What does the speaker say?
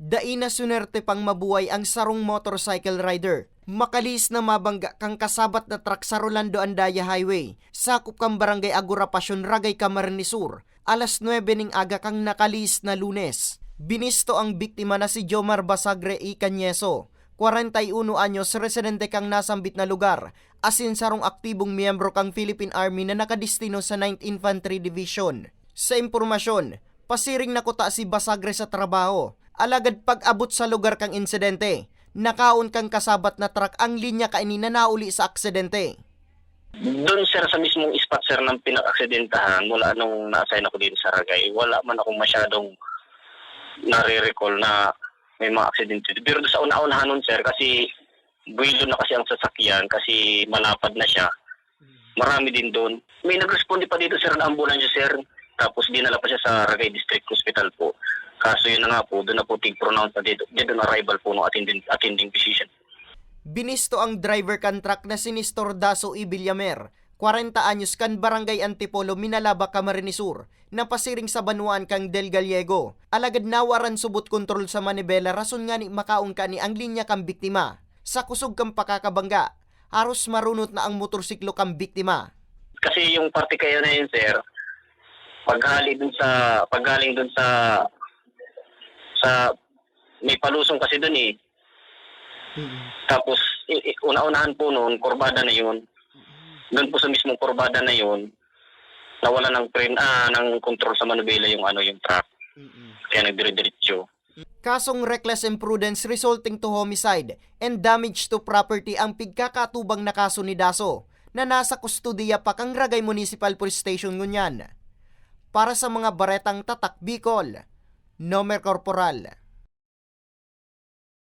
Daina sunerte pang mabuhay ang sarong motorcycle rider. Makalis na mabangga kang kasabat na truck sa Rolando Andaya Highway. Sakop kang barangay Agura Pasyon, Ragay, Camarines Sur. Alas 9 ning aga kang nakalis na lunes. Binisto ang biktima na si Jomar Basagre E. Canyeso. 41 anyos, residente kang nasambit na lugar. Asin sarong aktibong miyembro kang Philippine Army na nakadistino sa 9th Infantry Division. Sa impormasyon, pasiring nakuta si Basagre sa trabaho. Alagad pag-abot sa lugar kang insidente, nakaon kang kasabat na truck ang linya kaini na nauli sa aksidente. Doon sir sa mismong spot sir ng pinaka-aksidentahan mula nung na-assign ako dito sa Ragay, wala man akong masyadong nare-recall na may mga aksidente. Pero sa una-unahan nun sir kasi buwilo na kasi ang sasakyan kasi malapad na siya. Marami din doon. May nag-responde pa dito sir na ambulansya sir. Tapos dinala pa siya sa Ragay District Hospital po. Kaso yun na nga po, doon na po tig-pronounce na dito. Dead on arrival po ng attending, attending physician. Binisto ang driver kan truck na si Nestor Daso I. Villamer, 40 anyos kan Barangay Antipolo, Minalaba, Camarines na pasiring sa banuan kang Del Gallego. Alagad nawaran subot kontrol sa manibela rason nga ni makaon ka ni ang linya kang biktima. Sa kusog kang pakakabangga, haros marunot na ang motorsiklo kang biktima. kasi yung parte kayo na yun, sir, paggaling dun sa paggaling dun sa sa may palusong kasi dun eh. Tapos i- i- una-unahan po noon, kurbada na yun. Doon po sa mismong kurbada na yun, nawala ng train ah ng control sa manubela yung ano yung truck. Kaya nagdire-diretso. Kasong reckless imprudence resulting to homicide and damage to property ang pigkakatubang na kaso ni Daso na nasa kustudiya pa kang Ragay Municipal Police Station ngunyan. Para sa mga baretang tatak Bicol, Nomer Corporal